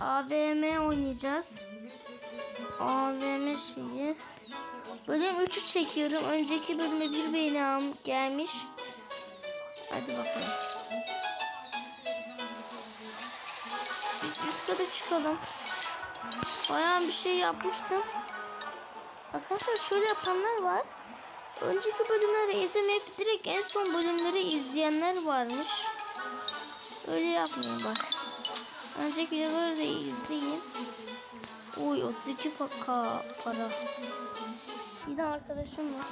AVM oynayacağız. AVM şeyi. Bölüm 3'ü çekiyorum. Önceki bölüme bir beğeni gelmiş. Hadi bakalım. Üst kata çıkalım. Bayağı bir şey yapmıştım. Arkadaşlar şöyle yapanlar var. Önceki bölümleri izlemeyip direkt en son bölümleri izleyenler varmış. Öyle yapmayın bak. Önceki videoları da izleyin. Oy 32 paka para. Yine arkadaşım var.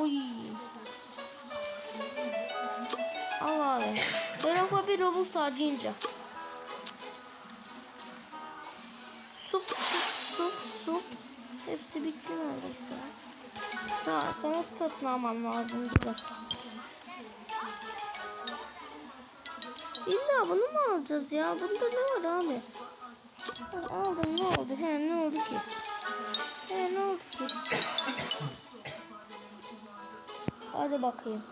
Oy. Al abi. O bir Robux harcayınca. Sup sup sup sup. Hepsi bitti neredeyse. Sağ, sana tatlı almam lazım gibi. İlla bunu mu alacağız ya? Bunda ne var abi? Aldım ne oldu? He ne oldu ki? He ne oldu ki? Hadi bakayım.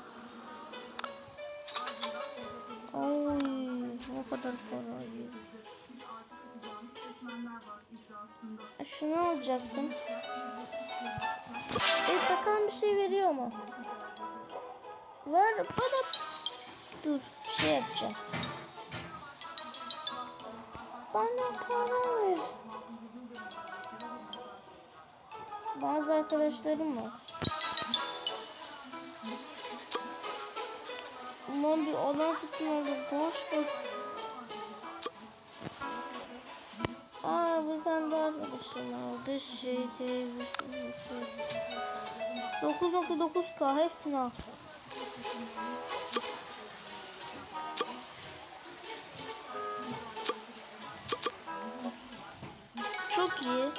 Oy ne kadar para yiyor. Şunu alacaktım. E bakalım bir şey veriyor mu? Ver bana. Dur bir şey yapacağım. Bana para ver. Bazı arkadaşlarım var. Ulan bir olan tutun orada boş boş. Aa bir tane daha arkadaşım aldı şey televizyon. 9.9k hepsini al. İyi.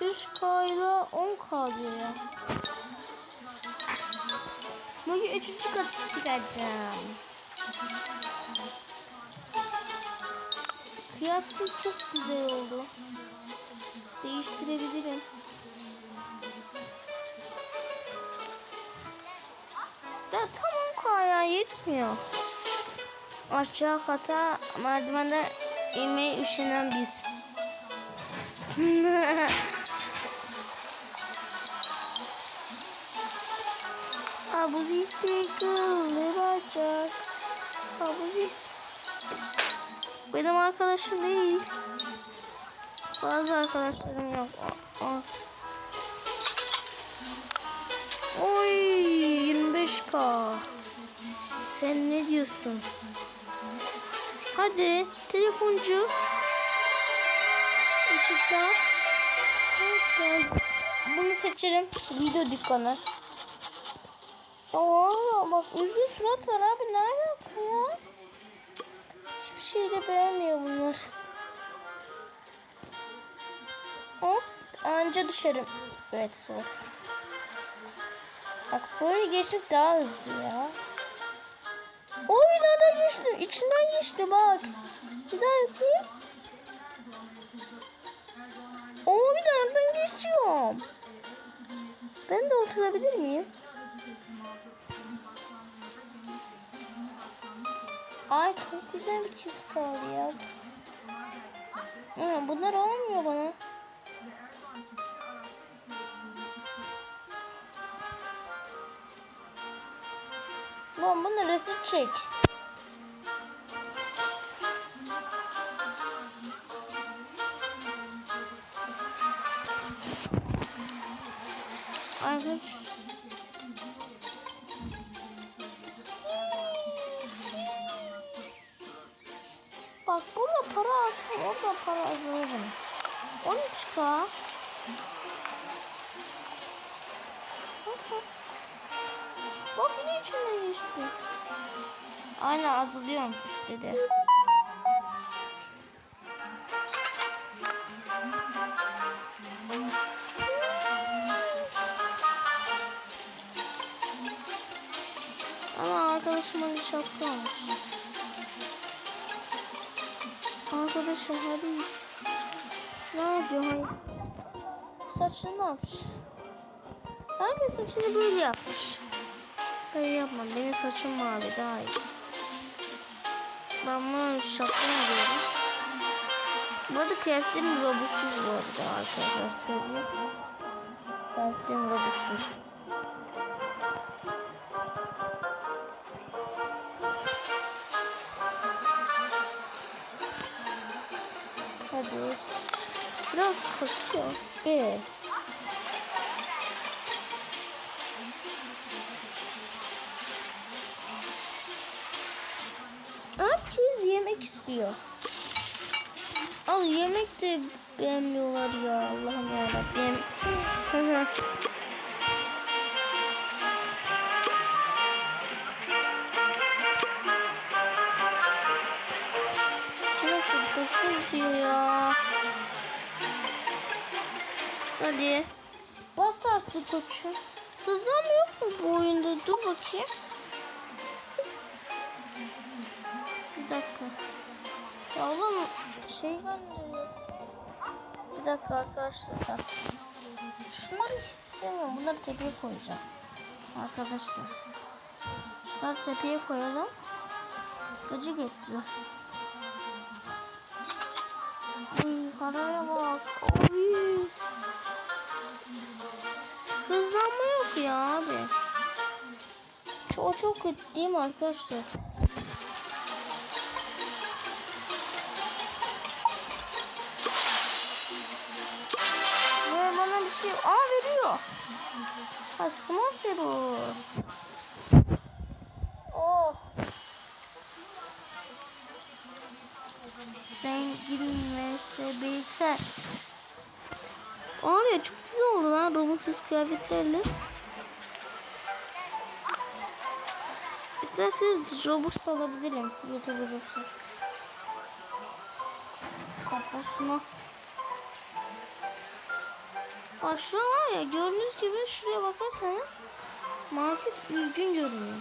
3K ile 10K diyor. Bugün 3. katı çıkacağım. Kıyafetim çok güzel oldu. Değiştirebilirim. Ya tam 10K ya yetmiyor. Aşağı kata merdivenden inmeye üşenen biz. Abuzi kıllı bacak. Abuzi. Benim arkadaşım değil. Bazı arkadaşlarım yok. Aa, aa. Oy 25k. Sen ne diyorsun? Hadi telefoncu. Gel. Bunu seçerim. Video dükkanı. Aa bak üzgün surat var abi ne alaka ya? Hiçbir şeyi de beğenmiyor bunlar. Hop anca düşerim. Evet sor. Bak böyle geçmek daha hızlı ya. Oy nereden geçti? İçinden geçti bak. Bir daha yapayım. De nereden geçiyorum. Ben de oturabilir miyim? Ay çok güzel bir kız kaldı ya. Bunlar olmuyor bana. Lan bunu resim çek. Arkadaş. Bak burada para alsam orada para azalırım. 13k. Bak yine içinden geçti. Aynen azalıyormuş üstte de. Ama arkadaşıma bir şapka almış. Arkadaşım hadi. Ne yapıyor? Saçını ne yapmış? Herkes saçını böyle yapmış. Ben yapmam. Benim saçım mavi daha iyi. Ben bunu şapkam diyorum. Bu arada kıyafetim robuxsuz bu arada arkadaşlar söyleyeyim. Kıyafetim robuxsuz. Biraz kasıyor. Be. Herkes yemek istiyor. Al yemek de beğenmiyorlar ya Allah'ım yarabbim. Hadi. Basarsın koçum. Hızlanma yok mu bu oyunda? Dur bakayım. Bir dakika. Ya oğlum şey gönderiyor. Bir dakika arkadaşlar. Şunları hiç sevmiyorum. Bunları tepeye koyacağım. Arkadaşlar. Şunları tepeye koyalım. Gıcık ettiler. Uy paraya bak. Oy. Hızlanma yok ya abi. Çok çok kötü değil mi arkadaşlar? Ve bana bir şey... Aa veriyor. Ha smoothie bu. Oh. Zengin ve sebeyken. Oraya çok güzel oldu lan Robux'uz kıyafetlerle. İsterseniz Robux alabilirim. YouTube Robux'u. Kafasına. Bak şu var ya gördüğünüz gibi şuraya bakarsanız market üzgün görünüyor.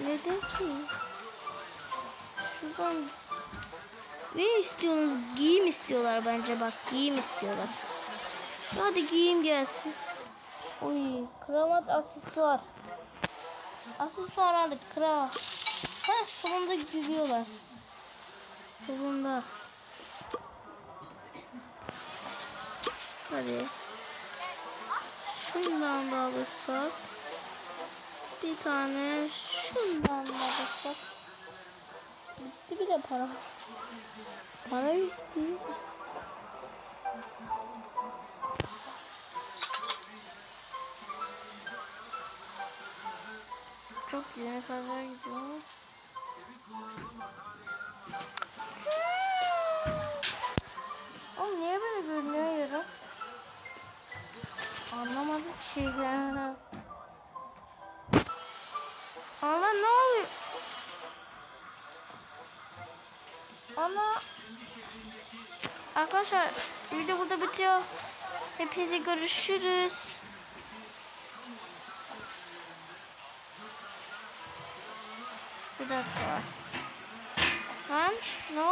Neden ki? Şuradan ne istiyorsunuz? Giyim istiyorlar bence bak giyim istiyorlar. Hadi giyim gelsin. Oy kravat aksesuar. Aksesuar aldık kravat. Heh sonunda gülüyorlar. Sonunda. Hadi. Şundan da alırsak. Bir tane şundan da alırsak. Bile para. Para bitti. Çok güzel mesajlar gidiyor. Oğlum niye böyle görünüyor yarım? Anlamadım ki Ana. Arkadaşlar video burada bitiyor. Hepinize görüşürüz. Bir dakika. Oldu?